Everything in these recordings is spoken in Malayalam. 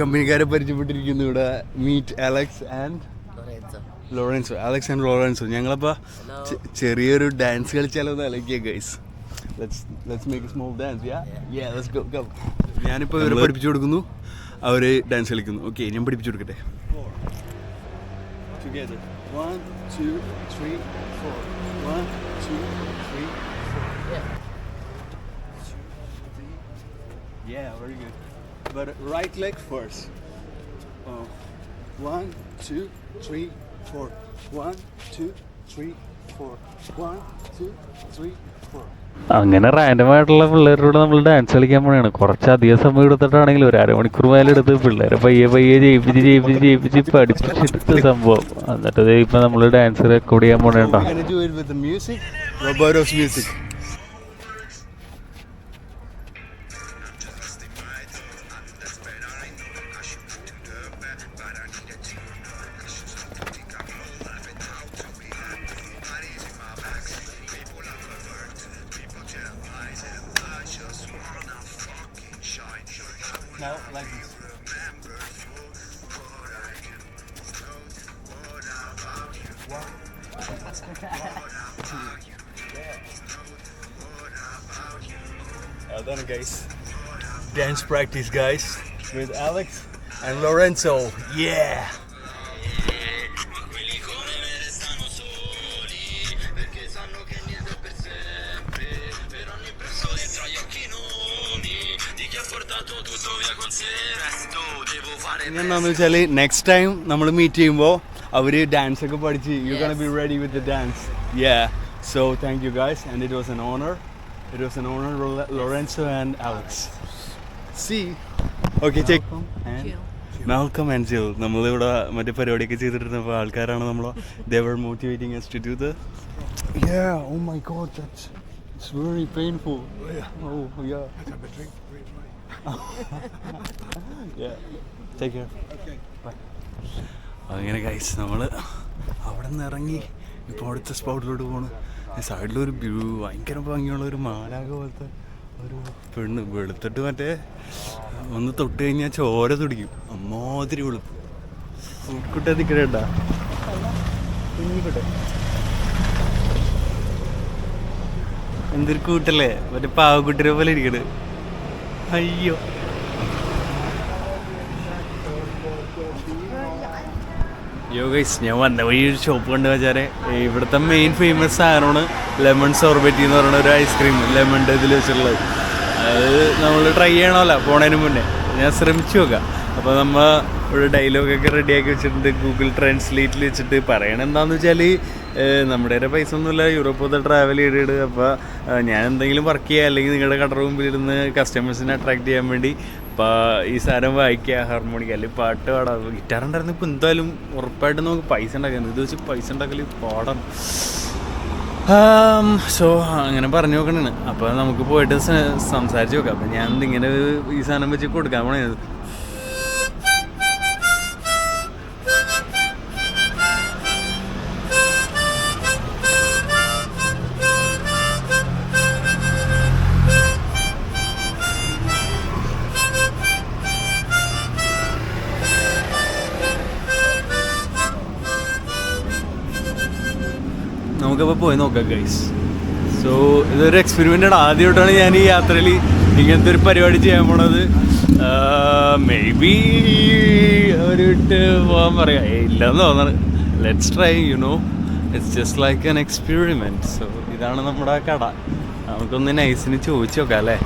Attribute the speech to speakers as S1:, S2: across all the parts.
S1: കമ്പനിക്കാരെ പരിചയപ്പെട്ടിരിക്കുന്നു ഇവിടെ. Meet Alex and Lorenzo Alex and Lorenzo ഞങ്ങളപ്പോൾ ചെറിയൊരു ഡാൻസ് കളിച്ചാലോ എന്ന് അലക്കിയ guys let's let's make small dance yeah yeah let's go go ഞാനിപ്പോൾ ഇവരെ പഠിപ്പിച്ചു കൊടുക്കുന്നു. അവർ ഡാൻസ് കളിക്കുന്നു. ഓക്കെ ഞാൻ പഠിപ്പിച്ചു കൊടുക്കട്ടെ. Yeah, very good. But right leg first. Oh. One, two, three, four. One, two, three, four. One, two, three, four.
S2: അങ്ങനെ റാൻഡം ആയിട്ടുള്ള പിള്ളേരോട് നമ്മൾ ഡാൻസ് കളിക്കാൻ പോണെയാണ് കുറച്ച് അധികം സമയം എടുത്തിട്ടാണെങ്കിൽ ഒരു അരമണിക്കൂർ മേലെടുത്ത് പിള്ളേരെ പയ്യെ പയ്യെ ജയിപ്പിച്ച് ജയിപ്പിച്ച് ജയിപ്പിച്ച് പഠിപ്പിച്ചെടുത്ത സംഭവം എന്നിട്ട് ഇപ്പൊ നമ്മൾ ഡാൻസ് റെക്കോർഡ് ചെയ്യാൻ പോണേട്ടോ
S1: guys. Dance practice, guys, with Alex and Lorenzo. Yeah.
S3: quelli come me restano soli perché sanno che niente è per sempre per ogni presto dentro agli occhi noni di chi ha portato tutto via con sé resto devo fare
S1: ഇനി എന്താണെന്ന് വെച്ചാൽ നെക്സ്റ്റ് ടൈം നമ്മൾ മീറ്റ് ചെയ്യുമ്പോൾ അവർ ഡാൻസ് ഒക്കെ പഠിച്ച് you can be ready with the dance yeah so thank you guys and it was an honour it was an honour Lorenzo and Alex see okay check Malcolm and Jill നമ്മളിവിടെ മറ്റേ പരിപാടിയൊക്കെ ചെയ്തിട്ടിരുന്നപ്പോൾ ആൾക്കാരാണ് നമ്മൾ they were motivating us to do the Yeah, oh my god, that's it's very painful. Oh, yeah. yeah. Take care. Bye. അങ്ങനെ ഗൈസ് നമ്മൾ അവിടെ നിന്ന് ഇറങ്ങി ഇപ്പോൾ അടുത്ത സ്പോട്ടിലോട്ട് പോണ്. സൈഡിലൊരു വ്യൂ ഭയങ്കര ഭംഗിയുള്ള ഒരു മാലാക പോലത്തെ ഒരു പെണ്ണ് വെളുത്തിട്ട് മറ്റേ ഒന്ന് തൊട്ട് കഴിഞ്ഞാൽ ചോര തുടിക്കും. അമ്മാതിരി വെളുപ്പ്. കുട്ടി കുഞ്ഞിക്കുട്ടെ എന്തൊരു കൂട്ടല്ലേ? മറ്റേ പാവക്കുട്ടിനെ പോലെ ഇരിക്കണ്. അയ്യോ. യോ ഗൈസ് ഞാൻ വന്ന വഴി ഒരു ഷോപ്പ് കണ്ടു വെച്ചാൽ ഇവിടുത്തെ മെയിൻ ഫേമസ് സാധനമാണ് ലെമൺ സോർബറ്റി എന്ന് പറയുന്ന ഒരു ഐസ്ക്രീം ലെമണിന്റെ ഇതിൽ വെച്ചിട്ടുള്ളത്. അത് നമ്മൾ ട്രൈ ചെയ്യണമല്ലോ പോണതിന് മുന്നേ. ഞാൻ ശ്രമിച്ചു നോക്കാം. അപ്പോൾ നമ്മൾ ഒരു ഡയലോഗൊക്കെ റെഡിയാക്കി വെച്ചിട്ടുണ്ട് ഗൂഗിൾ ട്രാൻസ്ലേറ്റിൽ വെച്ചിട്ട് പറയണത് എന്താണെന്ന് വെച്ചാൽ നമ്മുടെ കയ്യിൽ പൈസ ഒന്നുമില്ല. യൂറോപ്പ് ട്രാവൽ ചെയ്തിട്ട്. അപ്പോൾ ഞാൻ എന്തെങ്കിലും വർക്ക് ചെയ്യുക അല്ലെങ്കിൽ നിങ്ങളുടെ കട മുമ്പിൽ ഇരുന്ന് കസ്റ്റമേഴ്സിനെ അട്രാക്ട് ചെയ്യാൻ വേണ്ടി അപ്പോൾ ഈ സാധനം വായിക്കുക ഹാർമോണിക്ക അല്ലെങ്കിൽ പാട്ട് പാടാം. ഗിറ്റാർ ഉണ്ടായിരുന്നു ഇപ്പോൾ എന്തായാലും ഉറപ്പായിട്ട് നമുക്ക് പൈസ ഉണ്ടാക്കുന്നത് ഇത് വെച്ച് പൈസ ഉണ്ടാക്കൽ പാടാം സോ അങ്ങനെ പറഞ്ഞു നോക്കണേണ്. അപ്പോൾ നമുക്ക് പോയിട്ട് സംസാരിച്ച് നോക്കാം. അപ്പം ഞാൻ ഇങ്ങനെ ഈ സാധനം വെച്ച് കൊടുക്കാൻ പോണേ. നമുക്കപ്പോൾ പോയി നോക്കാം ഗൈസ് സോ ഇതൊരു എക്സ്പെരിമെന്റ് ആണ്. ആദ്യമായിട്ടാണ് ഞാൻ ഈ യാത്രയിൽ ഇങ്ങനത്തെ ഒരു പരിപാടി ചെയ്യാൻ പോണത്. മേ ബി ഒരു ഇട്ട് പോകാൻ പറയാം. ഇല്ലെന്ന് തോന്നണം. Let's try you know it's just like an experiment so ഇതാണ് നമ്മുടെ കട. നമുക്കൊന്ന് നൈസിന് ചോദിച്ചു നോക്കാം അല്ലേ?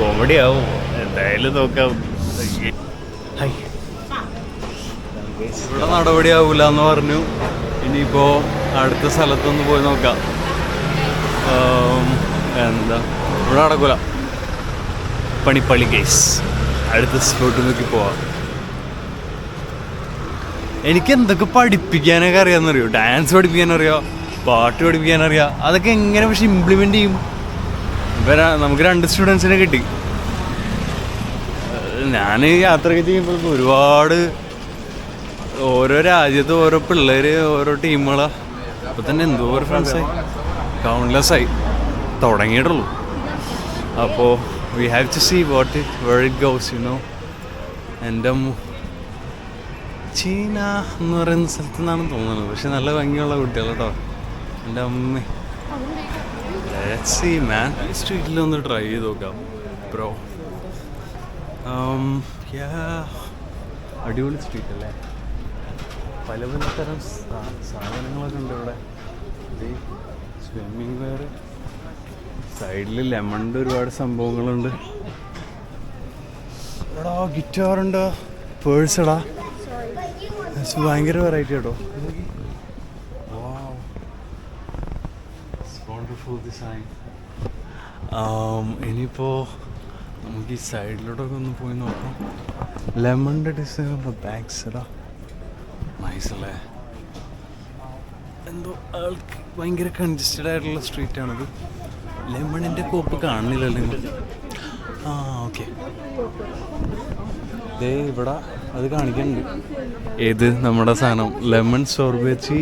S1: കോമഡി ആവും. എന്തായാലും നോക്കാം. ഹൈ ഇവിടെ നടപടിയാവൂല എന്ന് പറഞ്ഞു. ഇനിയിപ്പോൾ അടുത്ത സ്ഥലത്തൊന്ന് പോയി നോക്കാം. എന്താ? ഇവിടെ നടക്കൂല. പണിപ്പള്ളി കേസ് അടുത്ത സ്പോട്ട് നോക്കി പോവാം. എനിക്ക് എന്തൊക്കെ പഠിപ്പിക്കാനൊക്കെ അറിയാമെന്നറിയോ? ഡാൻസ് പഠിപ്പിക്കാനറിയോ? പാട്ട് പഠിപ്പിക്കാനറിയാം? അതൊക്കെ എങ്ങനെ പക്ഷെ ഇംപ്ലിമെന്റ് ചെയ്യും? ഇപ്പം നമുക്ക് രണ്ട് സ്റ്റുഡൻസിനെ കിട്ടി. ഞാൻ യാത്രയൊക്കെ ചെയ്യുമ്പോൾ ഒരുപാട് ഓരോ രാജ്യത്ത് ഓരോ പിള്ളേർ ഓരോ ടീമുകളാ അപ്പൊ തന്നെ എന്തോ ഒരു ഫ്രണ്ട്സായി കൗണ്ട്ലെസ് ആയി. തുടങ്ങിയിട്ടുള്ളൂ. അപ്പോൾ we have to see what it where it goes you know എന്റെ ചീന എന്ന് പറയുന്ന സ്ഥലത്തു നിന്നാണ് തോന്നുന്നത്. പക്ഷെ നല്ല ഭംഗിയുള്ള കുട്ടികൾ കേട്ടോ. എന്റെ അമ്മ. സി മാൻ സ്ട്രീറ്റിൽ ഒന്ന് ട്രൈ ചെയ്ത് നോക്കാം. ബ്രോ അടിപൊളി സ്ട്രീറ്റ് അല്ലേ? പല പല തരം സാ- സാധനങ്ങളൊക്കെ ഉണ്ട് ഇവിടെ. സ്വിമ്മിങ് വെയർ സൈഡിൽ ലെമണിന്റെ ഒരുപാട് സംഭവങ്ങളുണ്ട്. എടാ ഗിറ്റാർ ഉണ്ട്? പേഴ്സ് എടാ. ഭയങ്കര വെറൈറ്റി കേട്ടോ. ഡിസൈൻ ഇനിയിപ്പോൾ നമുക്ക് ഈ സൈഡിലോട്ടൊക്കെ ഒന്ന് പോയി നോക്കാം. ലെമണിന്റെ ഡിസൈൻ ബാഗ്സ് എടാ. നൈസ് അല്ലേ എന്തോ ആൾക്ക് ഭയങ്കര കൺജസ്റ്റഡ് ആയിട്ടുള്ള സ്ട്രീറ്റ് ആണത്. ലെമണിന്റെ കോപ്പ് കാണുന്നില്ലല്ലോ നിങ്ങൾ. ആ ഓക്കെ ദേ ഇവിടെ അത് കാണിക്കുന്നുണ്ട് ഏത് നമ്മുടെ സാധനം? ലെമൺ സോർബേച്ചി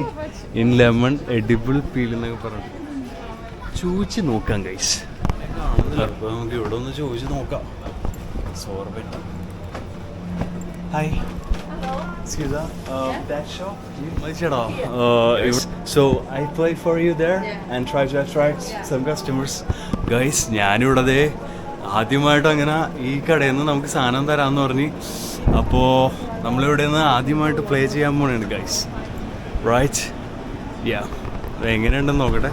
S1: ഇൻ ലെമൺ എഡിബിൾ പീൽ എന്നൊക്കെ പറഞ്ഞു ചോദിച്ച് നോക്കാം കൈസ് അപ്പോൾ നമുക്ക് ഇവിടെ ഒന്ന് ചോദിച്ച് നോക്കാം. Sorbet hi Excuse me, uh, that shop? Check uh, So I play for you there and try to attract some customers. Guys, ഞാനിവിടെ ദേ ആദ്യമായിട്ട് അങ്ങനെ ഈ കടയിൽ നിന്ന് നമുക്ക് സാധനം തരാമെന്ന് പറഞ്ഞ്. അപ്പോൾ നമ്മളിവിടെ നിന്ന് ആദ്യമായിട്ട് പ്ലേ ചെയ്യാൻ പോണാണ് ഗൈസ് റൈറ്റ് യാ എങ്ങനെയുണ്ടെന്ന് നോക്കട്ടെ.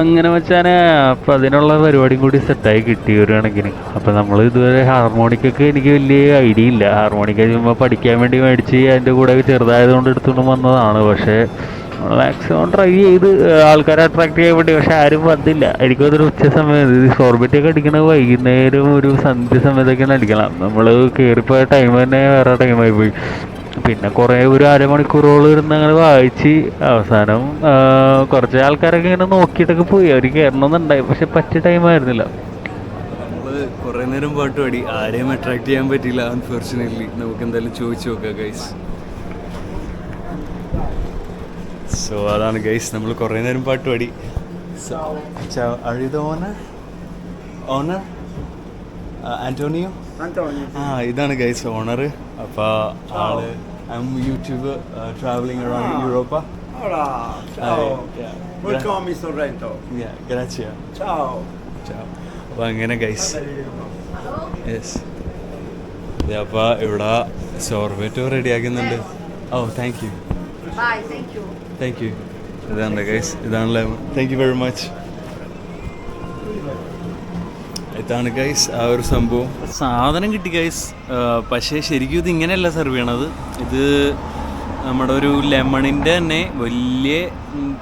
S2: അങ്ങനെ വെച്ചാൽ അപ്പം അതിനുള്ള പരിപാടിയും കൂടി സെറ്റായി കിട്ടി ഒരു കണക്കിന്. അപ്പം നമ്മൾ ഇതുവരെ ഹാർമോണിക്കൊക്കെ എനിക്ക് വലിയ ഐഡിയ ഇല്ല. ഹാർമോണിക്ക ചുമ്മാ പഠിക്കാൻ വേണ്ടി മേടിച്ച് അതിന്റെ കൂടെ ചെറുതായതുകൊണ്ട് എടുത്തുകൊണ്ട് വന്നതാണ്. പക്ഷേ മാക്സിമം ട്രൈ ചെയ്ത് ആൾക്കാരെ അട്രാക്ട് ചെയ്യാൻ വേണ്ടി പക്ഷെ ആരും വന്നില്ല. എനിക്ക് അതൊരു ഉച്ച സമയം ഈ അടിക്കണത് വൈകുന്നേരം ഒരു സന്ധ്യ സമയത്തൊക്കെയാണ് അടിക്കണം നമ്മൾ കയറിപ്പോയ ടൈം തന്നെ വേറെ ടൈമായി പോയി പിന്നെ കുറേ ഒരു അരമണിക്കൂറോളം ഇരുന്ന് അങ്ങനെ വായിച്ച് അവസാനം കുറച്ച് ആൾക്കാരൊക്കെ ഇങ്ങനെ നോക്കിയിട്ടൊക്കെ പോയി. അവർ കയറണമെന്നുണ്ടായി പക്ഷെ പറ്റിയ ടൈം ആയിരുന്നില്ല.
S1: നമ്മൾ കുറേ നേരം പാട്ട് പാടി. ആരെയും അട്രാക്ട് ചെയ്യാൻ പറ്റിയില്ല അൺഫോർച്ചുനേറ്റ്ലി നമുക്ക് എന്തായാലും ചോദിച്ചു നോക്കാം ഗൈസ് സോ അതാണ് ഗൈസ് നമ്മൾ കുറേ നേരം പാട്ട് പാടി. Owner owner
S4: Antonio?
S1: ആ ഇതാണ് ഗൈസ് ഓണർ അപ്പോൾ ആൾ I am YouTube travelling around Europe
S4: Hola, ciao.
S1: yeah.
S4: Welcome, Mr. Rento.
S1: ഗ്രാച്ചിയ
S4: Ciao.
S1: അപ്പോൾ അങ്ങനെ ഗൈസ് യെസ് അപ്പോൾ ഇവിടെ സോർബേറ്റ് റെഡിയാക്കുന്നുണ്ട് ഓ thank you
S5: Bye, thank you.
S1: Thank you ഇതാണ് ഗൈസ് ഇതാണല്ലേ? താങ്ക് യു വെരി മച്ച് ഇതാണ് ഗൈസ് ആ ഒരു സംഭവം. സാധനം കിട്ടി ഗൈസ് പക്ഷേ ശരിക്കും ഇത് ഇങ്ങനെയല്ല സെർവ് ചെയ്യണത്. ഇത് നമ്മുടെ ഒരു ലെമണിന്റെ തന്നെ വലിയ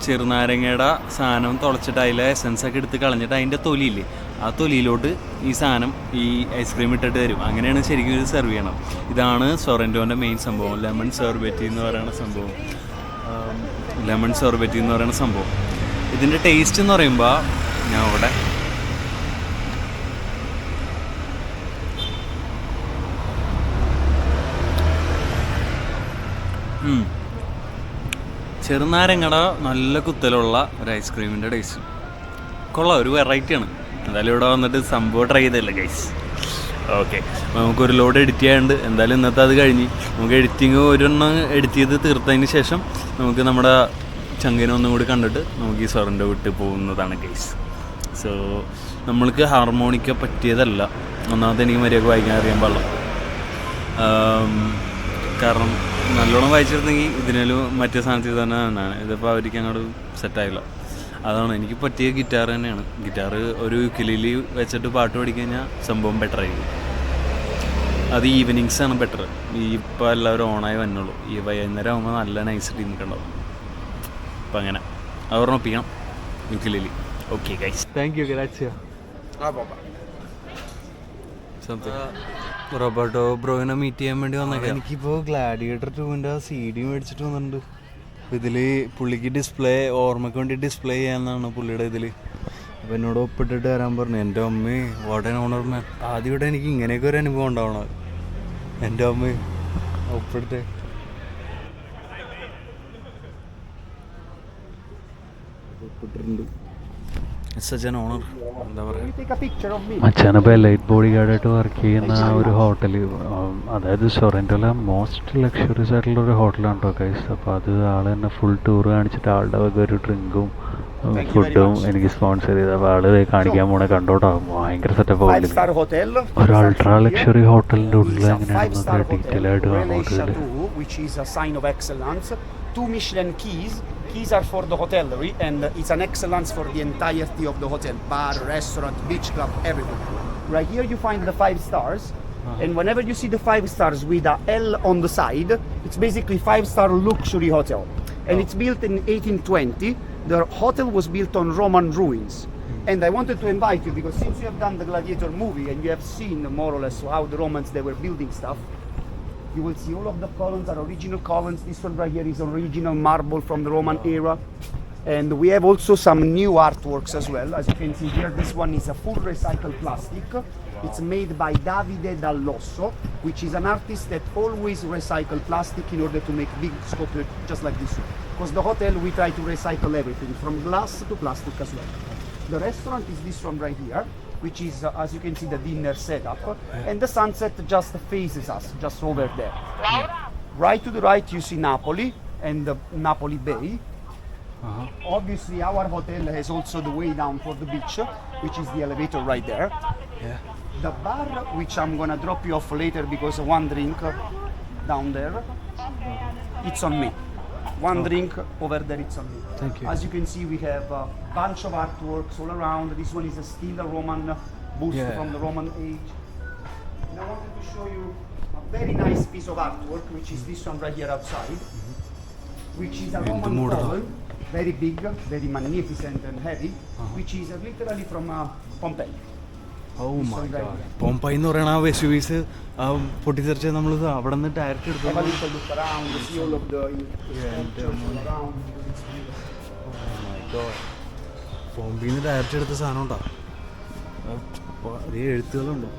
S1: ചെറുനാരങ്ങയുടെ സാധനം തുളച്ചിട്ട് അതിലെ എസൻസ് ഒക്കെ എടുത്ത് കളഞ്ഞിട്ട് അതിന്റെ തൊലിയില്ലേ ആ തൊലിയിലോട്ട് ഈ സാധനം ഈ ഐസ്ക്രീം ഇട്ടിട്ട് തരും. അങ്ങനെയാണ് ശരിക്കും ഇത് സെർവ് ചെയ്യണം. ഇതാണ് സൊറന്റോന്റെ മെയിൻ സംഭവം. ലെമൺ സെർബറ്റി എന്ന് പറയുന്ന സംഭവം. ലെമൺ സെർബറ്റി എന്ന് പറയുന്ന സംഭവം. ഇതിന്റെ ടേസ്റ്റ് എന്ന് പറയുമ്പോൾ ഞാൻ ഇവിടെ ചെറുനാരങ്ങട നല്ല കുത്തലുള്ള ഒരു ഐസ്ക്രീമിന്റെ ടേസ്റ്റ് കൊള്ളാം ഒരു വെറൈറ്റിയാണ് എന്തായാലും ഇവിടെ വന്നിട്ട് സംഭവം ട്രൈ ചെയ്തല്ലേ ഗൈസ് ഓക്കെ നമുക്കൊരു ലോഡ് എഡിറ്റ് ചെയ്യാനുണ്ട്. എന്തായാലും ഇന്നത്തെ അത് കഴിഞ്ഞ്. നമുക്ക് എഡിറ്റിങ് ഒരെണ്ണം എഡിറ്റ് ചെയ്ത് തീർത്തതിന് ശേഷം നമുക്ക് നമ്മുടെ ചങ്കിനെ ഒന്നും കൂടി കണ്ടിട്ട് നമുക്ക് ഈ സ്വറിന്റെ വിട്ട് പോകുന്നതാണ് ഗൈസ് സോ നമ്മൾക്ക് ഹാർമോണിക്ക പറ്റിയതല്ല. ഒന്നാമത്തെ എനിക്ക് മര്യാദ വായിക്കാൻ അറിയാൻ പാടില്ല. കാരണം നല്ലോണം വായിച്ചിരുന്നെങ്കിൽ ഇതിനും മറ്റേ സാധനത്തിൽ തന്നെ തന്നെയാണ് ഇതിപ്പോൾ അവർക്ക് അങ്ങോട്ട് സെറ്റായില്ല അതാണ് എനിക്ക് പറ്റിയ ഗിറ്റാർ തന്നെയാണ്. ഗിറ്റാർ ഒരു കിളിലി വെച്ചിട്ട് പാട്ട് പഠിക്കഴിഞ്ഞാൽ സംഭവം ബെറ്റർ ആയിരിക്കും അത് ഈവനിങ്സ് ആണ് ബെറ്റർ ഈ ഇപ്പോൾ എല്ലാവരും ഓണായി വന്നുള്ളൂ ഈ വൈകുന്നേരം ആകുമ്പോൾ നല്ല നൈസ് ടീമിട്ടുണ്ടാവും അപ്പം അങ്ങനെ. അത് ഒപ്പിക്കണം. യുക്കിലി ഓക്കെ ഗൈസ് താങ്ക് യു ഗ്രാച്ചിയ
S4: സംതിങ്.
S1: റോബർട്ടോ ബ്രോയിനെ മീറ്റ് ചെയ്യാൻ വേണ്ടി വന്നേക്കാം. എനിക്കിപ്പോ ഗ്ലാഡിയേറ്റർ ടൂവിന്റെ സി ഡി മേടിച്ചിട്ട് വന്നിട്ടുണ്ട്. ഇതിൽ പുള്ളിക്ക് ഡിസ്പ്ലേ ഓർമ്മയ്ക്ക് വേണ്ടി ഡിസ്പ്ലേ ചെയ്യാന്നാണ് പുള്ളിയുടെ ഇതിൽ. അപ്പൊ എന്നോട് ഒപ്പിട്ടിട്ട് വരാൻ പറഞ്ഞു എന്റെ അമ്മ വാട്ടൻ ഓണർ മാൻ ആദ്യമായിട്ട് എനിക്ക് ഇങ്ങനെയൊക്കെ ഒരു അനുഭവം ഉണ്ടാവണം എന്റെ അമ്മ ഒപ്പിടുത്തെ ഒപ്പിട്ടിട്ടുണ്ട്. ഓണർ എന്താ പറയുക?
S2: മച്ചാനിപ്പോൾ എലൈറ്റ് ബോഡി ഗാർഡായിട്ട് വർക്ക് ചെയ്യുന്ന ഒരു ഹോട്ടൽ അതായത് സൊറന്റോല മോസ്റ്റ് ലക്ഷറീസ് ആയിട്ടുള്ള ഒരു ഹോട്ടലാണ് കേട്ടോ കൈസ് അപ്പോൾ അത് ആൾ തന്നെ ഫുൾ ടൂർ കാണിച്ചിട്ട് ആളുടെ വക ഒരു ഡ്രിങ്കും ഫുഡും എനിക്ക് സ്പോൺസർ ചെയ്ത്. അപ്പോൾ ആൾ കാണിക്കാൻ പോണെ കണ്ടോട്ടോ. ഭയങ്കര സെറ്റപ്പ്. ഒരു അൾട്രാ ലക്ഷറി ഹോട്ടലിന്റെ ഉള്ളിൽ
S4: എങ്ങനെയാണ്
S2: എങ്ങനെയാണെന്നൊക്കെ ഡീറ്റെയിൽ ആയിട്ട് കാണാം ഹോട്ടലിൽ
S4: Chateau, which is a sign of excellence. Two Michelin keys. Keys are for the hotellery, and it's an excellence for the entirety of the hotel: bar, restaurant, beach club, everything. Right here, you find the five stars. Uh-huh. And whenever you see the five stars with a L on the side, it's basically five-star luxury hotel. And oh. it's built in 1820. The hotel was built on Roman ruins. Hmm. And I wanted to invite you because since you have done the Gladiator movie and you have seen more or less how the Romans they were building stuff, you will see all of the columns are original columns. This one right here is original marble from the Roman era. And we have also some new artworks as well. As you can see here, this one is a full recycled plastic. It's made by Davide Dall'Osso, which is an artist that always recycle plastic in order to make big sculpture just like this one. Because the hotel, we try to recycle everything, from glass to plastic as well. The restaurant is this one right here, which is, uh, as you can see, the dinner setup. And the sunset just faces us, just over there. Right to the right, you see Napoli and the Napoli Bay. Obviously, our hotel has also the way down for the beach, which is the elevator right there. The bar, which I'm gonna drop you off later because one drink down there, it's on me. One drink over there, it's on.
S1: Thank you.
S4: As you can see, we have a bunch of artworks all around. This one is a still a Roman bust
S1: Yeah.
S4: from the Roman age. And I wanted to show you a very nice piece of artwork, which is this one right here outside, which is a
S1: In
S4: Roman column, very big, very magnificent and heavy, which is uh, literally from uh, Pompeii.
S1: Oh
S4: This
S1: my
S4: one right
S1: God
S4: here.
S1: പോംപൈ എന്ന് പറയുന്ന ആ വെസുവീസ് ആ പൊട്ടിത്തെറിച്ച് നമ്മൾ അവിടെ നിന്ന് ഡയറക്റ്റ് എടുത്തു. ബോംബെയിൽ നിന്ന് ഡയറക്റ്റ് എടുത്ത സാധനം ഉണ്ടോ അതേ എഴുത്തുകളുണ്ടോ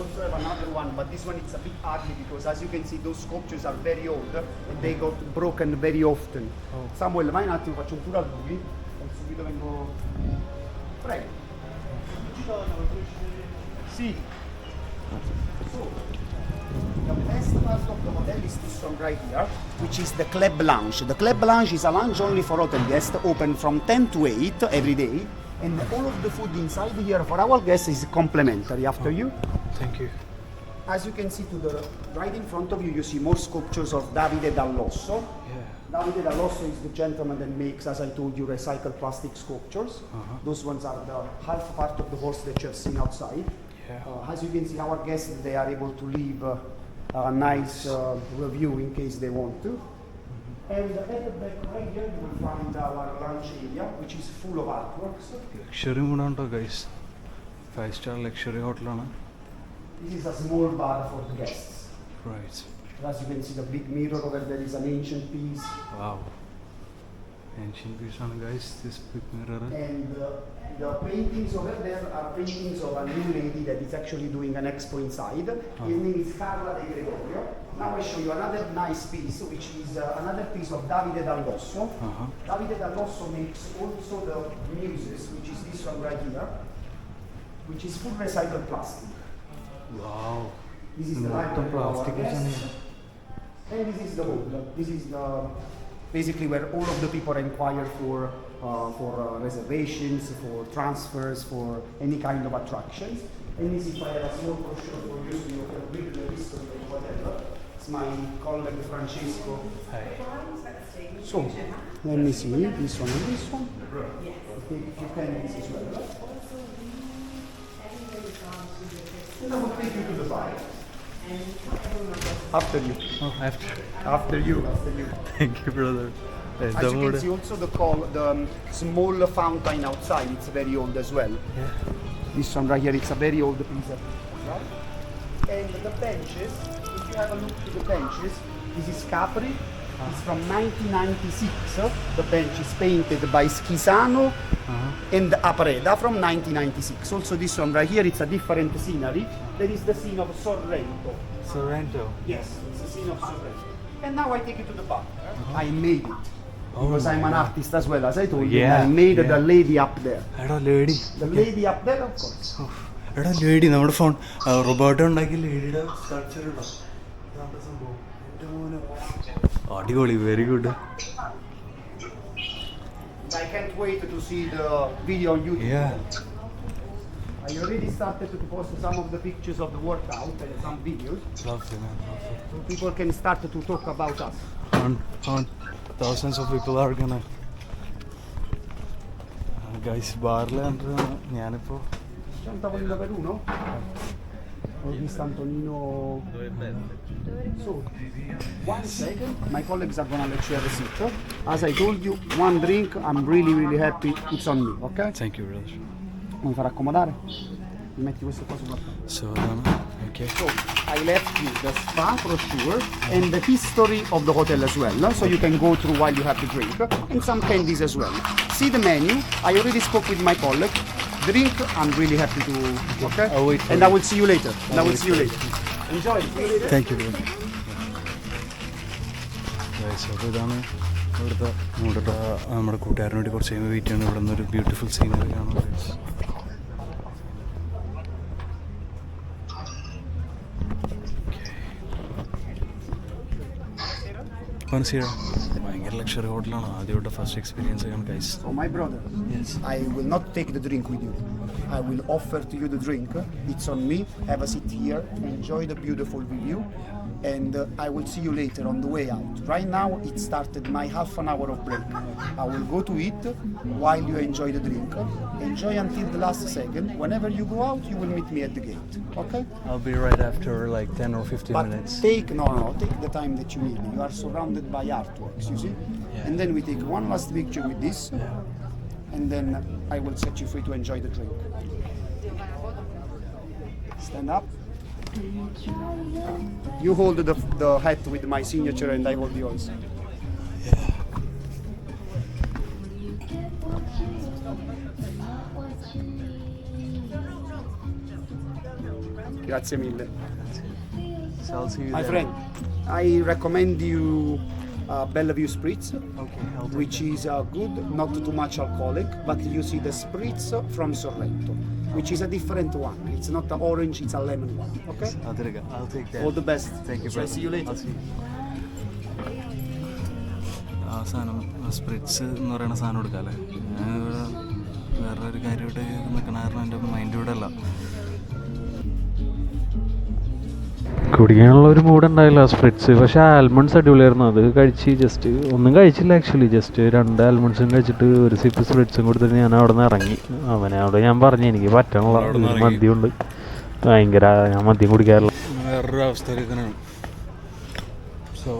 S4: also have another one, but this one it's a bit ugly because as you can see those sculptures are very old and they got broken very often. Samuel, vai un attimo, faccio un tour a lui e subito vengo... Prego. Sì. The best part of the is this one right here, which is the club lounge. The club lounge is a lounge only for hotel guests, open from 10 to 8 every day, and all of the food inside here for our guests is complimentary. After oh, you.
S1: Thank you.
S4: As you can see to the right in front of you, you see more sculptures of Davide Dall'Osso. Yeah. Now we did a Dallosso is the gentleman that makes, as I told you, recycled plastic sculptures. Uh -huh. Those ones are the half part of the horse that you have seen outside. Yeah. Uh, as you can see, our guests, they are able to leave uh, a nice uh, review in case they want to. Mm -hmm. And at the back right here, you will find our lunch area, which is full of artworks.
S1: Luxury guys. Five-star luxury hotel.
S4: This is a small bar for the guests.
S1: Right.
S4: As you can see, the big mirror over there is an ancient piece.
S1: Wow. Ancient piece on guys, this big mirror.
S4: And uh, the paintings over there are paintings of a new lady that is actually doing an expo inside. Oh. His name is Carla De Gregorio. Now I show you another nice piece, which is uh, another piece of Davide Dal Rosso.
S1: Uh-huh.
S4: Davide Dal makes also the muses, which is this one right here, which is full recycled plastic.
S1: Wow.
S4: This is the, the
S1: plastic.
S4: Yes. And this is the hall. This is the basically where all of the people inquire for uh, for uh, reservations, for transfers, for any kind of attractions. And this is why I have a small brochure for you so you can read the history of whatever. It's my colleague Francesco. So let me see this one and this one. Take a few pennies as well. And I will take you to the bar. After you. Oh, after. After you. After you.
S1: Thank you, brother. Eh,
S4: as you can see, also the, col- the um, small fountain outside, it's very old as well. Yeah. This one right here, it's a very old piece. Right? And the benches, if you have a look to the benches, this is Capri, It's from 1996. The bench is painted by Schisano and Apreda from 1996. Also, this one right here, it's a different scenery. There is the scene of Sorrento.
S1: Sorrento.
S4: Yes, it's the scene of Sorrento. And now I take you to the bar. I made it. Because I'm an artist as well, as I told you.
S1: Yeah,
S4: I made
S1: yeah.
S4: the lady up there.
S1: എടാ lady
S4: The lady up there, of course.
S1: എടാ ലേഡി നമ്മുടെ ഫോൺ റോബോട്ടോ ഉണ്ടാക്കിയ ലേഡിയുടെ സ്ട്രക്ചർ ഇടാം സംഭവം എൻ്റെ മോനെ അടിപൊളി very good
S4: I can't wait to see the video on YouTube.
S1: Yeah.
S4: I already started to post some of the pictures of the workout and some videos, so people can start to talk about us.
S1: thousands of people are gonna guys ബാറിൽ ഞാനിപ്പോൾ
S4: C'è un tavolino per uno? Ho visto Antonino. so, one second, my colleagues are gonna let you have a seat As I told you, one drink, I'm really really happy, it's on me, ok?
S1: Thank you, Really.
S4: Mi farà accomodare? Mi metti queste cose qua.
S1: So, okay.
S4: So, I left you the spa for sure, and the history of the hotel as well, so you can go through while you have the drink, and some candies as well. See the menu, I already spoke with my colleague, drink, I'm really happy to, okay?
S1: I'll wait
S4: and
S1: you.
S4: I will see you later, I'll I will see you later. Enjoy. Thank you
S1: brother അപ്പോൾ ഇതാണ് ഇവിടുത്തെ നമ്മുടെ നമ്മുടെ കൂട്ടുകാരന് വേണ്ടി കുറച്ച് കഴിയുമ്പോൾ വെയിറ്റ് ചെയ്യണം ഇവിടെ ഒരു ബ്യൂട്ടിഫുൾ സീനറി കാണാൻ. Consider. ഭയങ്കര ലക്ഷറി ഹോട്ടലാണ് ആദ്യമായിട്ട് ഫസ്റ്റ് എക്സ്പീരിയൻസ് ചെയ്യണം guys
S4: So my brother, I will not take the drink with you. I will offer to you the drink. It's on me. Have a seat here. Enjoy the beautiful view. And uh, I will see you later on the way out. Right now, it started my half an hour of break. I will go to eat while you enjoy the drink. Enjoy until the last second. Whenever you go out, you will meet me at the gate. Okay?
S1: I'll be right after like 10 or 15
S4: But
S1: minutes.
S4: take no, no, take the time that you need. You are surrounded by artworks, you see. Yeah. And then we take one last picture with this, and then I will set you free to enjoy the drink. Stand up. You hold the, the hat with my signature, and I hold yours. Grazie mille.
S1: So I'll see you
S4: My friend, I recommend you uh, Bellevue Spritz,
S1: Okay,
S4: which is uh, good, not too much alcoholic, but you see the Spritz from Sorrento, which is a different one. It's not an orange, it's a lemon one. Okay?
S1: I'll take. I'll take that.
S4: All the best.
S1: Thank you,
S4: So
S1: brother.
S4: see you later.
S1: I'll see you. ആ സാധനം സ്പ്രിറ്റ്സ് എന്ന് പറയുന്ന സാധനം എടുക്കാല്ലേ ഞാൻ ഇവിടെ വേറെ ഒരു കാര്യമായിട്ട് നിൽക്കണ കാരണം എന്റെ മൈൻഡ് ഇവിടെ അല്ല
S2: കുടിക്കാനുള്ള ഒരു മൂഡ് ഉണ്ടായില്ല സ്പ്രിറ്റ്സ് പക്ഷേ ആൽമണ്ട്സ് അടിപൊളിയായിരുന്നു അത് കഴിച്ച് ജസ്റ്റ് ഒന്നും കഴിച്ചില്ല ആക്ച്വലി ജസ്റ്റ് രണ്ട് ആൽമണ്ട്സും കഴിച്ചിട്ട് ഒരു സിപ്പ് സ്പ്രിറ്റ്സും കൊടുത്തിട്ട് ഞാൻ അവിടെ നിന്ന് ഇറങ്ങി അവനെ അവിടെ ഞാൻ പറഞ്ഞു എനിക്ക്
S1: പറ്റണുള്ള.
S2: മദ്യമുണ്ട് ഭയങ്കര ഞാൻ മദ്യം കുടിക്കാറില്ല
S1: വേറൊരു അവസ്ഥയിലേക്കാണ് so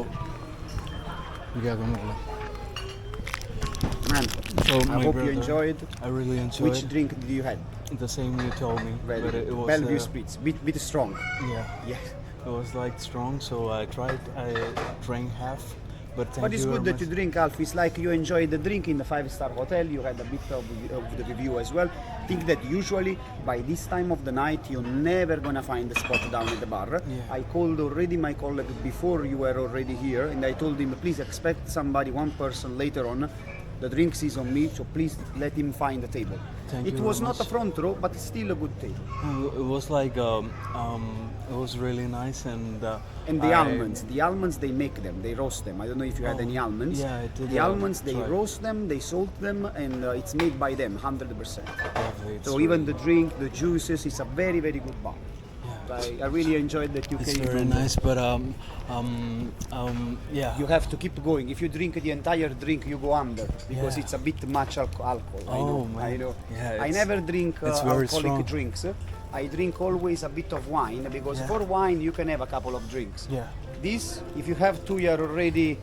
S4: Man,
S1: So,
S4: I hope
S1: brother,
S4: you enjoyed.
S1: I really enjoyed
S4: Which drink did you had?
S1: the same you told me
S4: Well,
S1: but it was
S4: Bellevue
S1: uh,
S4: Spritz, bit bit strong.
S1: yeah
S4: Yeah.
S1: It was like strong so I tried I drank half but thank
S4: But it's good that you drink, Alf. It's like you enjoy the drink in the five-star hotel. You had a bit of, of the review as well. Think that usually by this time of the night you're never gonna find a spot down at the bar.
S1: Yeah.
S4: I called already my colleague before you were already here, and I told him please expect somebody, one person later on. The drinks is on me, so please let him find a table.
S1: Thank
S4: it
S1: you
S4: was
S1: very
S4: not a
S1: much.
S4: front row, but it's still a good table.
S1: Uh, It was like um, um, it was really nice and uh,
S4: And the
S1: I-
S4: almonds, the almonds they make them, they roast them. I don't know if you had
S1: Oh,
S4: any almonds.
S1: yeah, I did,
S4: The
S1: uh,
S4: almonds they
S1: try.
S4: roast them, they salt them, and uh, it's made by them, hundred percent.
S1: Lovely, it's
S4: So
S1: really-
S4: even the drink, the juices, it's a very very good bar. I, I really enjoyed that you
S1: It's
S4: came.
S1: very nice, but um, um, um, yeah.
S4: You have to keep going. If you drink the entire drink, you go under because
S1: Yeah.
S4: it's a bit much alco- alcohol. I know.
S1: Oh, man.
S4: I know.
S1: Yeah,
S4: I never drink uh, alcoholic
S1: strong.
S4: drinks. I drink always a bit of wine because
S1: Yeah.
S4: for wine you can have a couple of drinks.
S1: yeah.
S4: This, if you have two, you're already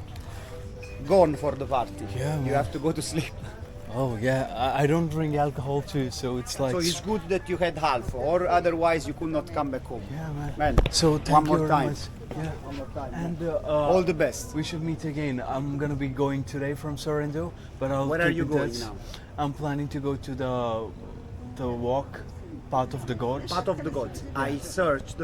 S4: gone for the party.
S1: Yeah,
S4: you
S1: man.
S4: have to go to sleep.
S1: Oh yeah, I, I don't drink alcohol too, so it's like.
S4: so it's good that you had half, or otherwise you could not come back home.
S1: yeah, man.
S4: Man,
S1: So thank
S4: one
S1: you
S4: more
S1: very
S4: time.
S1: much.
S4: One more time.
S1: And uh,
S4: All the best.
S1: We should meet again. I'm gonna be going today from Sorrento, but I'll
S4: Where are you
S1: in
S4: going
S1: touch.
S4: now?
S1: I'm planning to go to the the walk, Part of the gods.
S4: Part of the Gods. I searched.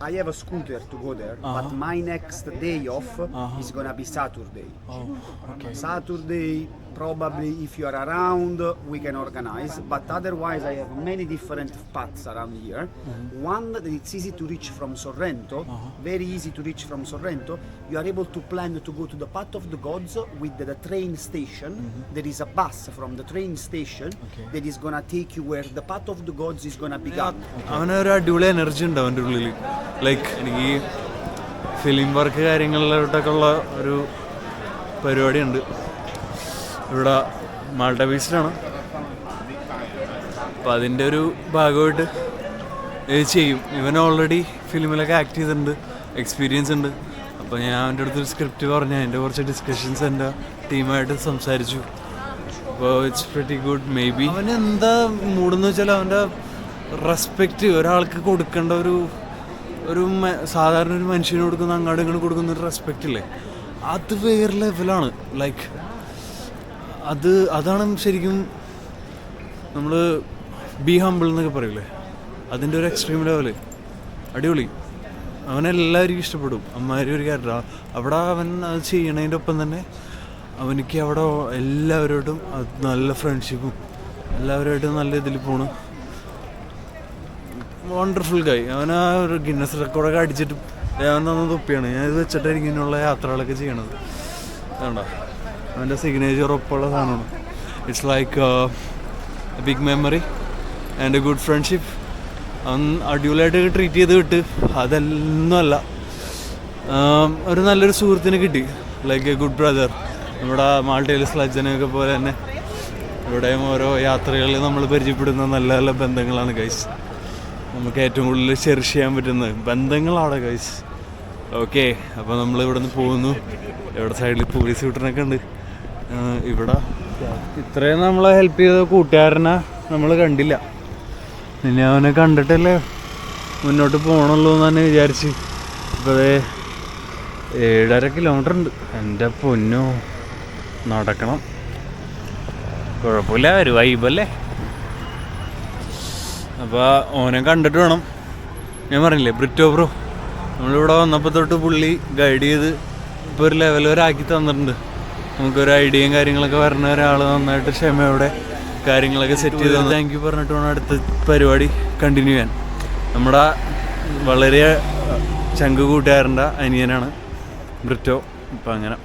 S4: I have a scooter to go there, but my next day off is gonna be Saturday.
S1: Oh, okay.
S4: Saturday, probably if you are around, we can organize. But otherwise, I have many different paths around here. One that it's easy to reach from Sorrento, very easy to reach from Sorrento. You are able to plan to go to the Path of the Gods with the, the train station. There is a bus from the train station that is gonna take you where the Path of the Gods is gonna begin.
S1: അവനൊരു അടിപൊളി എനർജി ഉണ്ട് അവന്റെ ഉള്ളിൽ ലൈക്ക് എനിക്ക് ഈ ഫിലിം വർക്ക് കാര്യങ്ങളിലോട്ടൊക്കെ ഉള്ള ഒരു പരിപാടിയുണ്ട് ഇവിടെ മാൾട്ട ബീച്ചിലാണ് അപ്പം അതിന്റെ ഒരു ഭാഗമായിട്ട് ചെയ്യും. ഇവൻ ഓൾറെഡി ഫിലിമിലൊക്കെ ആക്ട് ചെയ്തിട്ടുണ്ട് എക്സ്പീരിയൻസ് ഉണ്ട്. അപ്പോൾ ഞാൻ അവന്റെ അടുത്തൊരു സ്ക്രിപ്റ്റ് പറഞ്ഞു അതിന്റെ കുറച്ച് ഡിസ്കഷൻസ് എന്റെ ടീമായിട്ട് സംസാരിച്ചു. അപ്പോൾ it's very good maybe അവൻ എന്താ മൂടെന്ന് വെച്ചാൽ അവന്റെ റെസ്പെക്റ്റ് ഒരാൾക്ക് കൊടുക്കേണ്ട ഒരു ഒരു സാധാരണ ഒരു മനുഷ്യന് കൊടുക്കുന്ന അങ്ങോട്ടും ഇങ്ങോട്ട് കൊടുക്കുന്ന ഒരു റെസ്പെക്റ്റ് ഇല്ലേ? അത് വേറെ ലെവലാണ് ലൈക്ക് അത് അതാണ് ശരിക്കും നമ്മൾ ബി ഹമ്പിൾ എന്നൊക്കെ പറയില്ലേ അതിന്റെ ഒരു എക്സ്ട്രീം ലെവൽ അടിപൊളി. അവനെല്ലാവർക്കും ഇഷ്ടപ്പെടും. അമ്മാരി ഒരു ക്യാരക്ടർ അവിടെ അവൻ അത് ചെയ്യണതിന്റെ ഒപ്പം തന്നെ അവനിക്ക് അവിടെ എല്ലാവരോടും നല്ല ഫ്രണ്ട്ഷിപ്പും എല്ലാവരുമായിട്ടും നല്ല ഇതിൽ പോണു. വണ്ടർഫുൾ ഗായ് അവൻ ആ ഒരു ഗിന്നസ് റെക്കോർഡൊക്കെ അടിച്ചിട്ട് അവൻ തന്നത് തൊപ്പിയാണ്. ഞാൻ ഇത് വെച്ചിട്ടായിരിക്കും ഇങ്ങനെയുള്ള യാത്രകളൊക്കെ ചെയ്യണത്. വേണ്ട അവന്റെ സിഗ്നേച്ചർ ഒപ്പമുള്ള സാധനമാണ്. It's like big memory and a good friendship അവൻ അടിപൊളിയായിട്ട് ട്രീറ്റ് ചെയ്ത് വിട്ട് അതൊന്നുമല്ല ഒരു നല്ലൊരു സുഹൃത്തിന് കിട്ടി. ലൈക്ക് എ ഗുഡ് ബ്രദർ നമ്മുടെ മാൾട്ടയിൽ സ്ലജനൊക്കെ പോലെ തന്നെ. ഇവിടെയും ഓരോ യാത്രകളിൽ നമ്മൾ പരിചയപ്പെടുന്ന നല്ല നല്ല ബന്ധങ്ങളാണ് ഗൈസ് നമുക്ക് ഏറ്റവും കൂടുതൽ ചെറിഷ് ചെയ്യാൻ പറ്റുന്നത് ബന്ധങ്ങളാണ് ഗൈസ് ഓക്കെ അപ്പോൾ നമ്മൾ ഇവിടെ നിന്ന് പോകുന്നു. ഇവിടെ സൈഡിൽ പോലീസ് വിട്ടനൊക്കെ ഉണ്ട്. ഇവിടെ. ഇത്രയും നമ്മളെ ഹെൽപ്പ് ചെയ്ത കൂട്ടുകാരനെ നമ്മൾ കണ്ടില്ല. പിന്നെ അവനെ കണ്ടിട്ടല്ലേ മുന്നോട്ട് പോകണല്ലോ എന്ന് തന്നെ വിചാരിച്ച്. ഇപ്പോൾ അതേ ഏഴര കിലോമീറ്റർ ഉണ്ട്. എന്റെ പൊന്നു. നടക്കണം. കുഴപ്പമില്ല ഒരു വൈബല്ലേ അപ്പോൾ ഓനെ കണ്ടിട്ട് വേണം. ഞാൻ പറഞ്ഞില്ലേ ബ്രിറ്റോ ബ്രോ നമ്മളിവിടെ വന്നപ്പോൾ തൊട്ട് പുള്ളി ഗൈഡ് ചെയ്ത് ഇപ്പോൾ ഒരു ലെവൽ വരെ ആക്കി തന്നിട്ടുണ്ട്. നമുക്കൊരു ഐഡിയയും കാര്യങ്ങളൊക്കെ വരണ ഒരാൾ നന്നായിട്ട് ക്ഷമയോടെ കാര്യങ്ങളൊക്കെ സെറ്റ് ചെയ്ത് താങ്ക് യു പറഞ്ഞിട്ട് വേണം അടുത്ത പരിപാടി കണ്ടിന്യൂ ചെയ്യാൻ. നമ്മുടെ വളരെ ചങ്ക് കൂട്ടുകാരന്റെ അനിയനാണ് ബ്രിറ്റോ. ഇപ്പം അങ്ങനെ.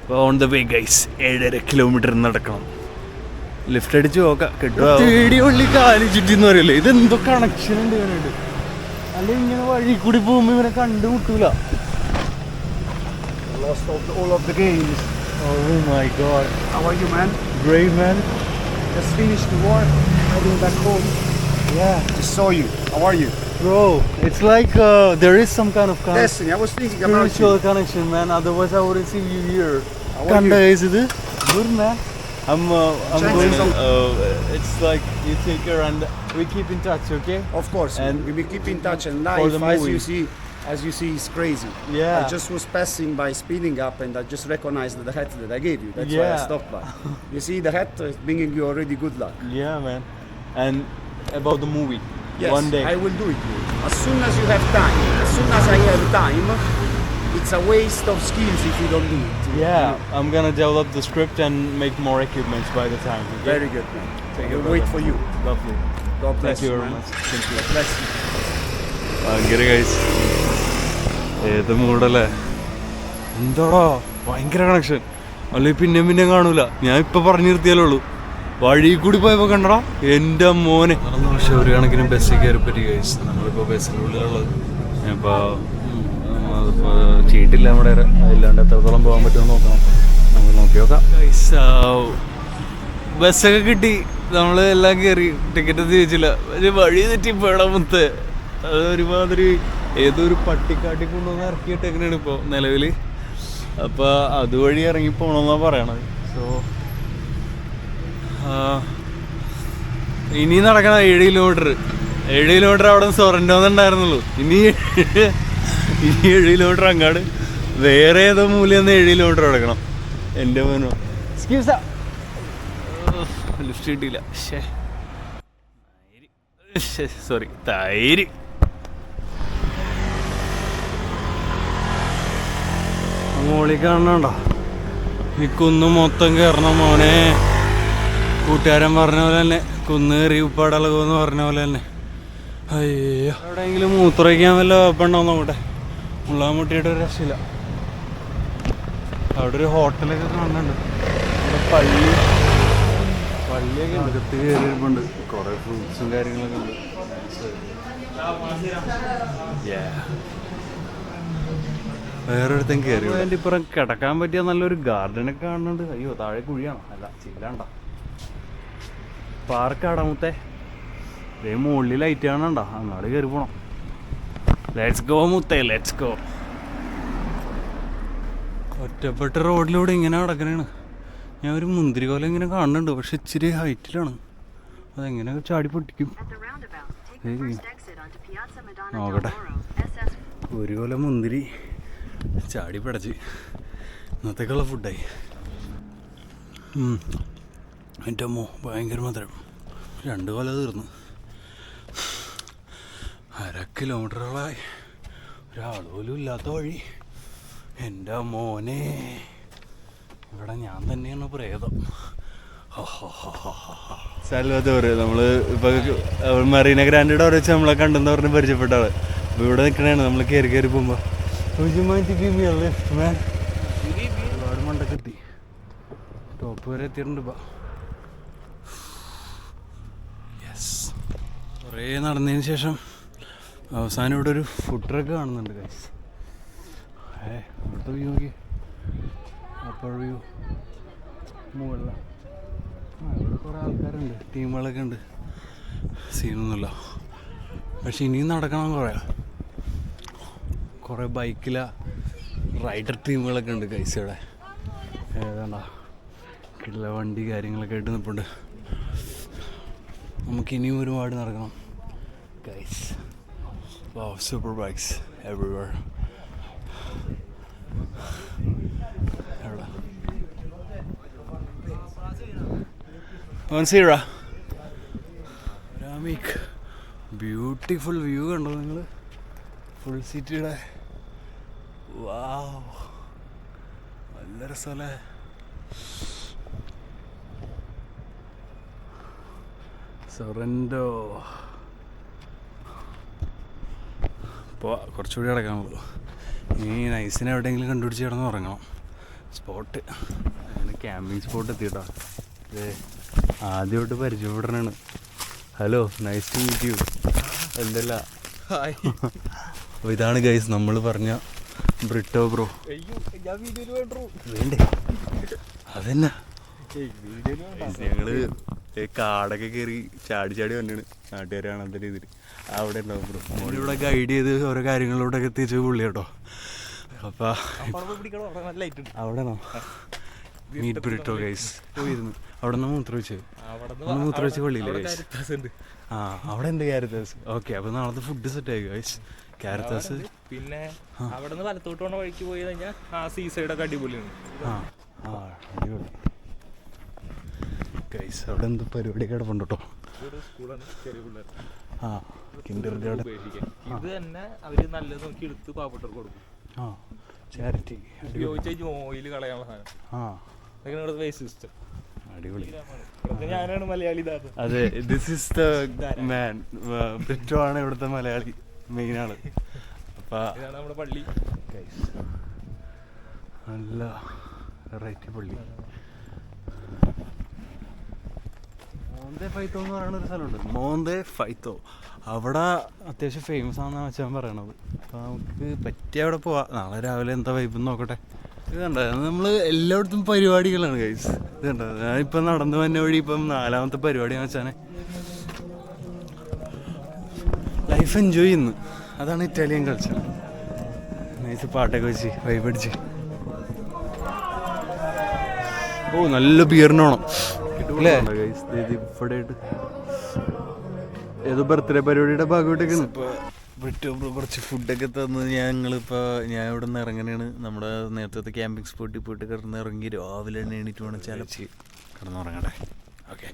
S1: അപ്പോൾ ഓൺ ദ വേ ഗൈസ് ഏഴര കിലോമീറ്റർ നടക്കണം. ലിഫ്റ്റ് അടിച്ച് നോക്കാം കിട്ടുക ചുറ്റി കാലി ചുറ്റിന്ന് പറയില്ലേ? ഇതെന്തോ കണക്ഷൻ ഉണ്ട് ഇവനുണ്ട് അല്ലെങ്കിൽ ഇങ്ങനെ വഴി കൂടി പോകുമ്പോൾ ഇവനെ കണ്ടുമുട്ടൂല.
S4: lost all, all of the games.
S1: Oh, oh my god.
S4: How are you, man?
S1: Great, man.
S4: Just finished the war, heading back home.
S1: Yeah.
S4: Just saw you. How are you?
S1: Bro, it's like uh, there is some kind of connection.
S4: Destiny, I was thinking about
S1: spiritual
S4: you.
S1: connection, man. Otherwise, I wouldn't see you here.
S4: How are you?
S1: is it? Good, man. I'm, uh, I'm going. Uh, it's like you take her and we keep in touch, okay?
S4: Of course.
S1: And
S4: we keep in touch and life, as you see as you see, is crazy.
S1: Yeah.
S4: I just was passing by, speeding up, and I just recognized the hat that I gave you. That's yeah. why I stopped by. you see, the hat is bringing you already good luck.
S1: Yeah, man. And about the movie.
S4: Yes,
S1: One day.
S4: I will do it. As soon as you have time, as soon as I have time, it's a waste of skills if you don't do it.
S1: Yeah, know? I'm gonna develop the script and make more equipment by the time. Okay?
S4: Very good, man.
S1: Thank
S4: I will wait for you.
S1: Lovely.
S4: God bless
S1: you very
S4: man.
S1: much. Thank you.
S4: God bless you.
S1: Uh, guys. ഏത് മൂടല്ലേ എന്താടാ? ഭയങ്കര കണക്ഷൻ അല്ലെങ്കിൽ പിന്നെ പിന്നെ കാണൂല. ഞാൻ ഇപ്പൊ പറഞ്ഞു നിർത്തിയാലേ ഉള്ളൂ. വഴി കൂടി പോയപ്പോ കണ്ടടാ എന്റെ മോനെ. പക്ഷെ ഒരു കണക്കിന് ബസ്സിൽ കയറി പറ്റി കഴിച്ചു നമ്മളിപ്പോ ബസ്സിനുള്ളിലുള്ളത് അതിപ്പോ ചീട്ടില്ല നമ്മുടെ ഇല്ലാണ്ട് എത്രത്തോളം പോകാൻ പറ്റുമെന്ന് നോക്കണം. നമുക്ക് നോക്കി നോക്കാം. ബസ്സൊക്കെ കിട്ടി. നമ്മൾ എല്ലാം കയറി. ടിക്കറ്റ് ചോദിച്ചില്ല. പക്ഷെ വഴി തെറ്റി പോയടാ മുത്ത്. അത് ഒരുമാതിരി ഏതൊരു പട്ടിക്കാട്ടി കൊണ്ടുവന്ന് എങ്ങനെയാണ് ഇപ്പോൾ നിലവിൽ അപ്പോൾ അതുവഴി ഇറങ്ങി പോകണമെന്നാണ് പറയണത്. സോ ഇനി നടക്കണ ഏഴ് കിലോമീറ്റർ ഏഴ് കിലോമീറ്റർ അവിടെ സൊറന്റോന്ന് ഇനി ഇനി ഏഴ് കിലോമീറ്റർ അങ്ങാട് വേറെ ഏതോ മൂല്യം ഒന്ന് ഏഴ് കിലോമീറ്റർ കിടക്കണം എന്റെ മോനോ. എക്സ്ക്യൂസാ ലിഫ്റ്റ് കിട്ടിയില്ല. ഷേ സോറി തൈര്. മോളി കാണണ്ട ഈ കുന്ന് മൊത്തം കയറണം മോനെ. കൂട്ടുകാരൻ പറഞ്ഞ പോലെ തന്നെ കുന്ന് കയറി ഉപ്പാടളകുമെന്ന് പറഞ്ഞ പോലെ തന്നെ. അയ്യോ. എവിടെയെങ്കിലും മൂത്രയ്ക്കാൻ വല്ല കുഴപ്പമുണ്ടോ നോക്കട്ടെ. മുട്ടിയിട്ട് ഒരു രക്ഷയില്ല. അവിടെ ഒരു ഹോട്ടലൊക്കെ കാണുന്നുണ്ട്. അവിടെ പള്ളി പള്ളിയൊക്കെ അകത്ത് കയറിയിട്ടുണ്ട് കുറേ ഫ്രൂട്ട്സും കാര്യങ്ങളൊക്കെ ഉണ്ട്. വേറൊരുത്തൻ കയറി അതിന്റെ ഇപ്പുറം കിടക്കാൻ പറ്റിയ നല്ലൊരു ഗാർഡനൊക്കെ കാണുന്നുണ്ട്. അയ്യോ താഴെ കുഴിയാണ്. അല്ല ചില്ലാണ്ട? പാർക്കാടാ മുത്തേ. ഇതേ മുകളിൽ ലൈറ്റ് കാണണ്ട അങ്ങോട്ട് കയറി പോണം. ലെറ്റ്സ് ഗോ മുത്തേ ലെറ്റ്സ് ഗോ ഒറ്റപ്പെട്ട റോഡിലൂടെ ഇങ്ങനെ നടക്കണേണ്. ഞാൻ ഒരു മുന്തിരി കോല ഇങ്ങനെ കാണുന്നുണ്ട് പക്ഷെ ഇച്ചിരി ഹൈറ്റിലാണ്. അതെങ്ങനെ ചാടി പൊട്ടിക്കും? നോക്കട്ടെ. ഒരു കൊല മുന്തിരി. ചാടി പടച്ച്. ഇന്നത്തേക്കുള്ള ഫുഡായി എന്റെ അമ്മോ ഭയങ്കര മധുരം. രണ്ട് കൊല തീർന്നു. അര കിലോമീറ്ററുകളായി. ഒരാൾ പോലും ഇല്ലാത്ത വഴി. എന്റെ മോനെ. ഇവിടെ ഞാൻ തന്നെയാണ് പ്രേതം. സാൽവദോർ നമ്മൾ ഇപ്പോൾ മറീന ഗ്രാൻഡിയുടെ അവിടെ നമ്മളെ കണ്ടെന്ന് പറഞ്ഞ് പരിചയപ്പെട്ട ആൾ. അപ്പോൾ ഇവിടെ നിൽക്കണേണ് നമ്മൾ കയറി കയറി പോകുമ്പോൾ ഒരുപാട് മണ്ടൊക്കെ എത്തി ടോപ്പ് വരെ Yes. യെസ് കുറേ നടന്നതിന് ശേഷം അവസാനം ഇവിടെ ഒരു ഫുഡ് ട്രക്ക് കാണുന്നുണ്ട് ഗൈസ് ഏ ഇവിടുത്തെ വ്യൂ നോക്കി. അപ്പോൾ വ്യൂ മുകളില. ഇവിടെ കുറേ ആൾക്കാരുണ്ട്. ടീമുകളൊക്കെ ഉണ്ട്. സീനൊന്നുമില്ല പക്ഷെ ഇനിയും നടക്കണം കുറേ കുറേ ബൈക്കില റൈഡർ ടീമുകളൊക്കെ ഉണ്ട് ഗൈസ് ഇവിടെ. ഏതാണ്ടാ കിട്ടില്ല വണ്ടി കാര്യങ്ങളൊക്കെ ആയിട്ട് നിൽപ്പുണ്ട് നമുക്ക് ഇനിയും ഒരുപാട് നടക്കണം. Guys super bikes. എവിടെ? രാമിക് ബ്യൂട്ടിഫുൾ വ്യൂ കണ്ടോ നിങ്ങൾ ഫുൾ സിറ്റിയുടെ വാവ് നല്ല രസമല്ലേ? സൊറൻഡോ അപ്പോൾ കുറച്ചുകൂടി കിടക്കാനുള്ളൂ ഇനി നൈസിനെ എവിടെയെങ്കിലും കണ്ടുപിടിച്ച് കിടന്ന് ഉറങ്ങണം. സ്പോട്ട് അങ്ങനെ ക്യാമ്പിങ് സ്പോട്ട് എത്തിയിട്ടോ. ഇത് ആദ്യമായിട്ട് പരിചയപ്പെടണാണ് hello nice to meet you എന്തല്ല? അപ്പോൾ ഇതാണ് ഗൈസ് നമ്മൾ പറഞ്ഞ ബ്രിട്ടോ ബ്രോ. വേണ്ടേ? അതന്നെ. ഞങ്ങൾ കാടൊക്കെ കയറി ചാടി ചാടി വന്നാണ്. നാട്ടുകാരാണ് കാണാത്ത രീതിയിൽ അവിടെ ഉണ്ടാവും ബ്രോ. ഇവിടെ ഗൈഡ് ചെയ്ത് ഓരോ കാര്യങ്ങളിലൂടെയൊക്കെ എത്തിച്ച പുള്ളി കേട്ടോ. അപ്പൊ അവിടെയാണോ? മീറ്റ് ബ്രിട്ടോ ഗൈസ് പോയിരുന്നു. അവിടെ നിന്ന് മൂത്രവെച്ച് ഒന്ന് മൂത്രവെച്ച് പള്ളിയില്ലേ ഗൈസ് ആ അവിടെ ഉണ്ട് ക്യാരറ്റാസ് ഓക്കെ അപ്പൊ നാളത്തെ ഫുഡ് സെറ്റ് ആയി ഗൈസ് ക്യാരറ്റാസ്
S6: പിന്നെ അവിടെ നിന്ന് വലത്തോട്ട് പോണ വഴിക്ക് പോയി കഴിഞ്ഞാൽ ആ സീ സൈഡൊക്കെ അടിപൊളിയാണ്
S1: ആ ആ അടിപൊളി. ഗൈസ് അവിടെ എന്ത് പരിപാടി കിടപ്പുണ്ട് കേട്ടോ. ആ
S6: ഇത് തന്നെ നല്ലത് നോക്കി എടുത്ത് പാവപ്പെട്ടവർക്ക് കൊടുക്കും.
S1: ആ ചാരിറ്റി
S6: ഉപയോഗിച്ച ഓയിൽ കളയാനുള്ള സാധനം.
S1: ആ.
S6: അതൊക്കെ ഇവിടെ വേസ്റ്റ് സിസ്റ്റം
S1: അടിപൊളി.
S6: ഇവിടുത്തെ ഞാനാണ് മലയാളി
S1: അതെ this is the man Britto ആണ് ഇവിടുത്തെ മലയാളി. മെയിൻ ആൾ അപ്പൊ
S6: നമ്മുടെ പള്ളി.
S1: നല്ല വെറൈറ്റി പള്ളി. മോന്തേ ഫൈത്തോ എന്ന് പറയുന്ന ഒരു സ്ഥലമുണ്ട്. മോന്തേ ഫൈത്തോ. അവിടെ അത്യാവശ്യം ഫേമസ് ആണെന്നാണ് വെച്ചാൽ പറയണത്. അപ്പോൾ നമുക്ക് പറ്റിയ അവിടെ പോവാം. നാളെ രാവിലെ എന്താ വൈബ് നോക്കട്ടെ. ഇത് കണ്ടോ? നമ്മൾ എല്ലായിടത്തും പരിപാടികളാണ് ഗൈസ് ഇത് കണ്ടോ? ഞാനിപ്പം നടന്നു വന്ന വഴി ഇപ്പം നാലാമത്തെ പരിപാടിയാണെന്ന് വെച്ചാൽ ലൈഫ് എൻജോയ് ചെയ്യുന്നു അതാണ് ഇറ്റാലിയൻ കൾച്ചർ നൈസ് പാട്ടൊക്കെ വെച്ച് വൈബ് അടിച്ച്. ഓ നല്ല ബിയറിനോണം ആയിട്ട് ഏതോ ബർത്ത്ഡേ പരിപാടിയുടെ ഭാഗമായിട്ടൊക്കെയാണ്. ബ്രിട്ടോ ബ്രോ കുറച്ച് ഫുഡൊക്കെ തന്ന് ഞങ്ങളിപ്പോൾ ഞാൻ ഇവിടെ നിന്ന് ഇറങ്ങണേണ് നമ്മുടെ നേരത്തെ ക്യാമ്പിംഗ് സ്പോട്ടിൽ പോയിട്ട് കിടന്ന് ഇറങ്ങി രാവിലെ തന്നെ എണീറ്റ് വേണം ചലച്ച് കിടന്നുറങ്ങട്ടെ ഓക്കെ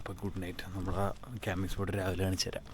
S1: അപ്പോൾ ഗുഡ് നൈറ്റ് നമ്മുടെ ക്യാമ്പിംഗ് സ്പോട്ട് രാവിലെ കാണിച്ചു തരാം.